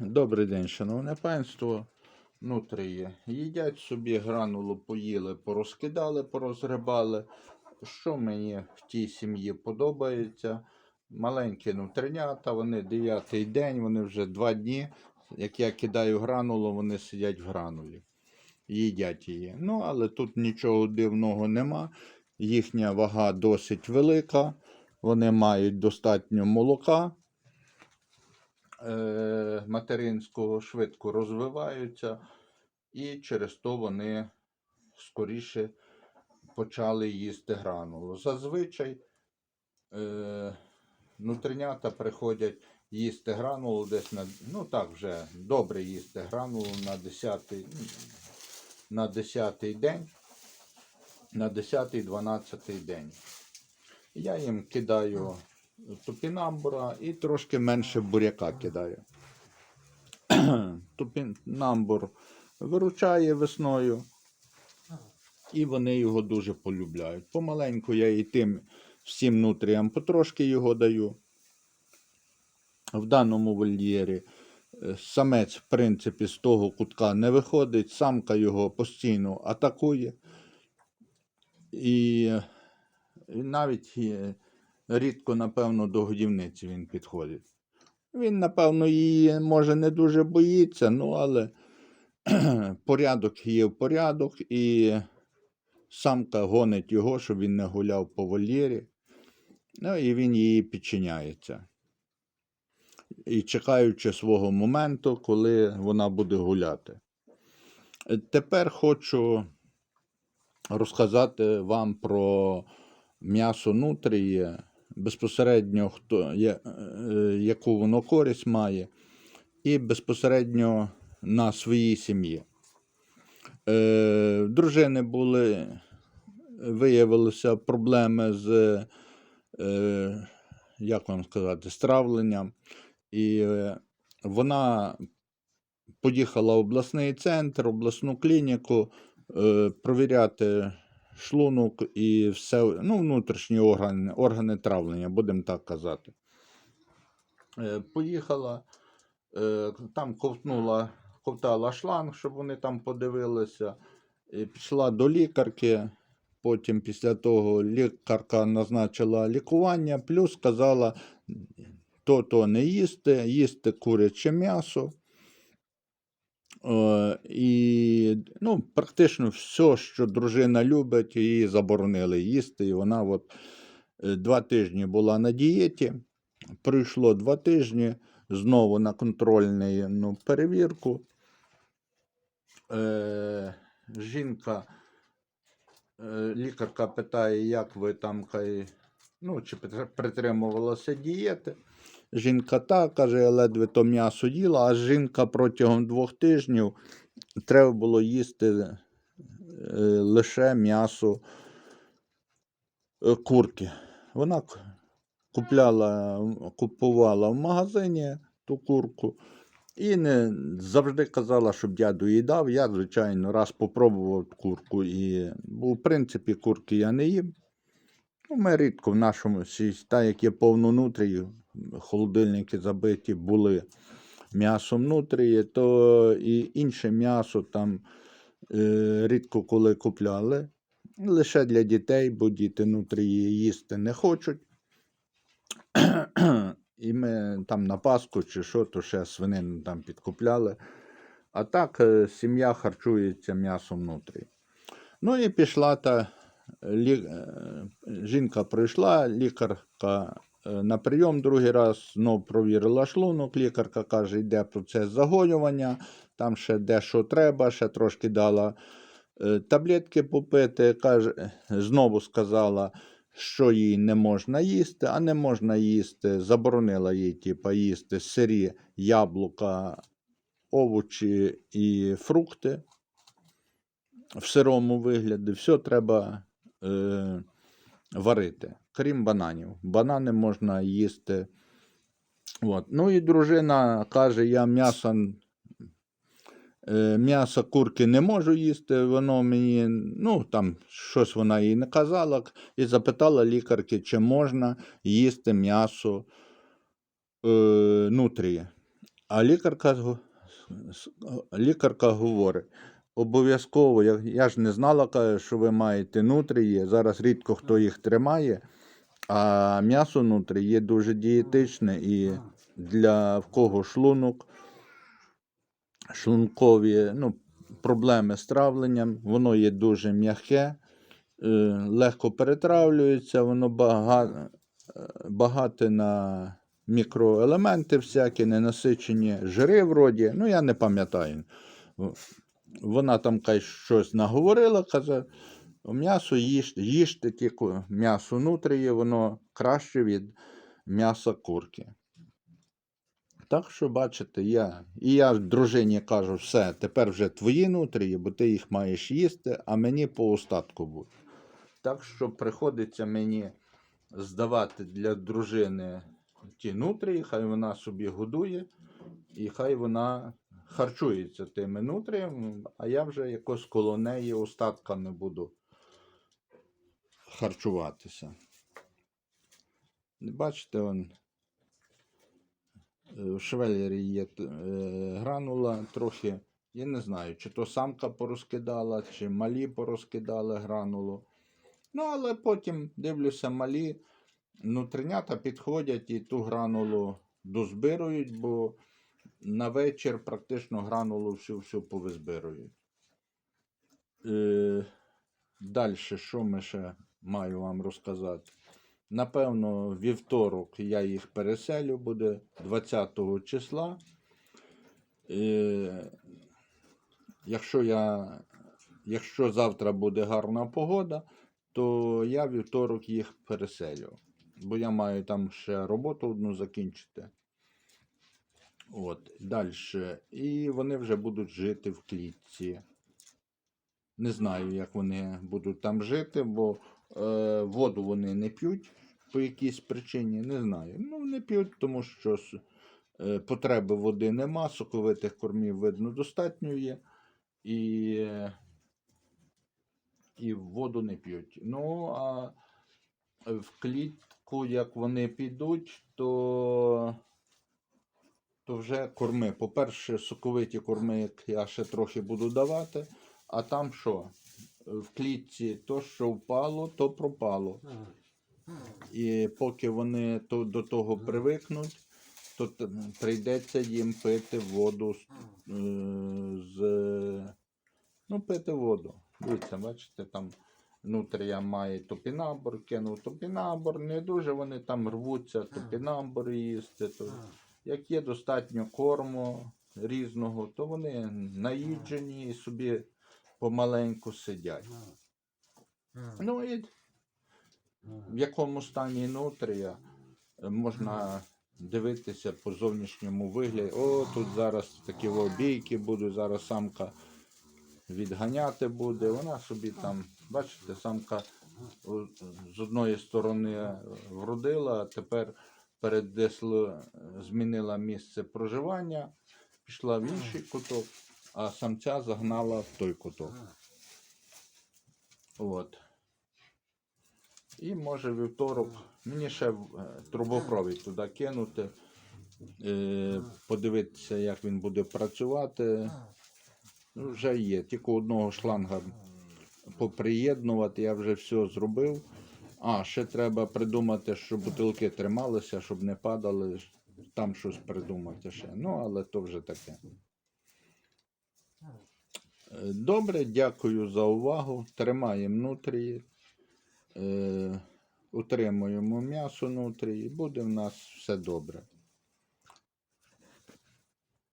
Добрий день, шановне панство. Нутрії. Їдять собі гранулу, поїли, порозкидали, порозгребали. Що мені в тій сім'ї подобається? Маленькі нутринята, вони дев'ятий день, вони вже два дні. Як я кидаю гранулу, вони сидять в гранулі. Їдять її. Ну, але тут нічого дивного нема. Їхня вага досить велика. Вони мають достатньо молока материнського швидко розвиваються, і через то вони скоріше почали їсти гранулу. Зазвичай е, приходять їсти гранулу десь на, ну так вже добре їсти гранулу на 10 на 10 день, на 10-12 день. Я їм кидаю топінамбура і трошки менше буряка кидаю. Топінамбур виручає весною, і вони його дуже полюбляють. Помаленьку я і тим всім нутріям потрошки його даю. В даному вольєрі е, самець, в принципі, з того кутка не виходить, самка його постійно атакує. І навіть е, рідко, напевно, до годівниці він підходить. Він, напевно, її може не дуже боїться, ну але порядок є в порядок, і самка гонить його, щоб він не гуляв по вольєрі. Ну і він її підчиняється. І чекаючи свого моменту, коли вона буде гуляти. Тепер хочу розказати вам про м'ясо нутрії, безпосередньо хто, я- е, яку воно користь має, і безпосередньо на своїй сім'ї. Е, дружини були, виявилися проблеми з, е, як вам сказати, з травленням. І е, вона поїхала в обласний центр, обласну клініку е, провіряти шлунок і все, ну, внутрішні органи, органи травлення, будемо так казати. Е, Поїхала, е, там ковтнула, ковтала шланг, щоб вони там подивилися. І пішла до лікарки. Потім, після того, лікарка назначила лікування, плюс сказала, то-то не їсти, їсти куряче м'ясо. Е, і ну, практично все, що дружина любить, її заборонили їсти. І вона от е, два тижні була на дієті. Пройшло два тижні, знову на контрольну ну, перевірку. Е, жінка, е, лікарка питає, як ви там кай, ну, чи притримувалася дієти. Жінка так, каже, я ледве то м'ясо їла, а жінка протягом двох тижнів треба було їсти е, лише м'ясо е, курки. Вона купляла, купувала в магазині ту курку і не завжди казала, щоб я доїдав. Я, звичайно, раз попробував курку. І, в принципі, курки я не їм. Ну, ми рідко в нашому сі- та як є повно нутрію, холодильники забиті були м'ясом нутрії, то і інше м'ясо там е, рідко коли купляли. Лише для дітей, бо діти нутрії їсти не хочуть. І ми там на Пасху чи що, то ще свинину там підкупляли. А так е, сім'я харчується м'ясом нутрії. Ну і пішла та лі... е, жінка прийшла, лікарка е, на прийом другий раз знов провірила шлунок. Лікарка каже, йде процес загоювання, там ще дещо треба, ще трошки дала е, таблетки попити. Каже, знову сказала, що їй не можна їсти, а не можна їсти. Заборонила їй типа, їсти сирі яблука, овочі і фрукти в сирому вигляді. Все треба е, варити, крім бананів. Банани можна їсти. От. Ну і дружина каже: я м'ясо, е, м'ясо курки не можу їсти. Воно мені, ну там щось вона їй не казала, і запитала лікарки, чи можна їсти м'ясо е, нутрії. А лікарка, лікарка говорить, обов'язково, я, я ж не знала, що ви маєте нутрії. Зараз рідко хто їх тримає, а м'ясо нутрі є дуже дієтичне і для в кого шлунок, шлункові ну, проблеми з травленням, воно є дуже м'яке, е, легко перетравлюється, воно бага, е, багате на мікроелементи всякі, ненасичені жири вроді. Ну, я не пам'ятаю. Вона там кай щось наговорила, каже, м'ясо їжте, їжте тільки м'ясо нутріє, воно краще від м'яса курки. Так що, бачите, я, і я дружині кажу, все, тепер вже твої нутрії, бо ти їх маєш їсти, а мені по остатку буде. Так що приходиться мені здавати для дружини ті нутрії, хай вона собі годує, і хай вона харчується тими нутріями, а я вже якось коло неї остатками буду харчуватися. Бачите, он, е, в швеллері є е, гранула трохи. Я не знаю, чи то самка порозкидала, чи малі порозкидали гранулу. Ну, але потім дивлюся, малі нутринята підходять і ту гранулу дозбирують, бо на вечір практично гранулу всю-всю повизбирують. Е, Далі, що ми ще маю вам розказати? Напевно, вівторок я їх переселю, буде 20 числа. Е, якщо, я, якщо завтра буде гарна погода, то я вівторок їх переселю. Бо я маю там ще роботу одну закінчити. От, далі. І вони вже будуть жити в клітці. Не знаю, як вони будуть там жити, бо е, воду вони не п'ють по якійсь причині. Не знаю. Ну, не п'ють, тому що е, потреби води нема, соковитих кормів, видно, достатньо є. І, е, і воду не п'ють. Ну, а в клітку, як вони підуть, то, то вже корми. По-перше, соковиті корми, як я ще трохи буду давати. А там що? В клітці то, що впало, то пропало. І поки вони то, до того привикнуть, то прийдеться їм пити воду з, е, з ну, пити воду. Дивіться, бачите, там нутрія має топінабор, кинув топінабор, не дуже вони там рвуться топінабор їсти. То, як є достатньо корму різного, то вони наїджені і собі помаленьку сидять. Ну і в якому стані нутрія можна дивитися по зовнішньому вигляді. О, тут зараз такі обійки будуть, зараз самка відганяти буде. Вона собі там, бачите, самка з одної сторони вродила, а тепер передесло, змінила місце проживання, пішла в інший куток, а самця загнала в той куток. От. І може вівторок. Мені ще е, трубопровід туди кинути, е, подивитися, як він буде працювати. Ну, вже є. Тільки одного шланга поприєднувати, я вже все зробив. А, ще треба придумати, щоб бутилки трималися, щоб не падали. Там щось придумати ще. Ну, але то вже таке. Добре, дякую за увагу. Тримаємо нутрії. Е, утримуємо м'ясо нутрії. Буде в нас все добре.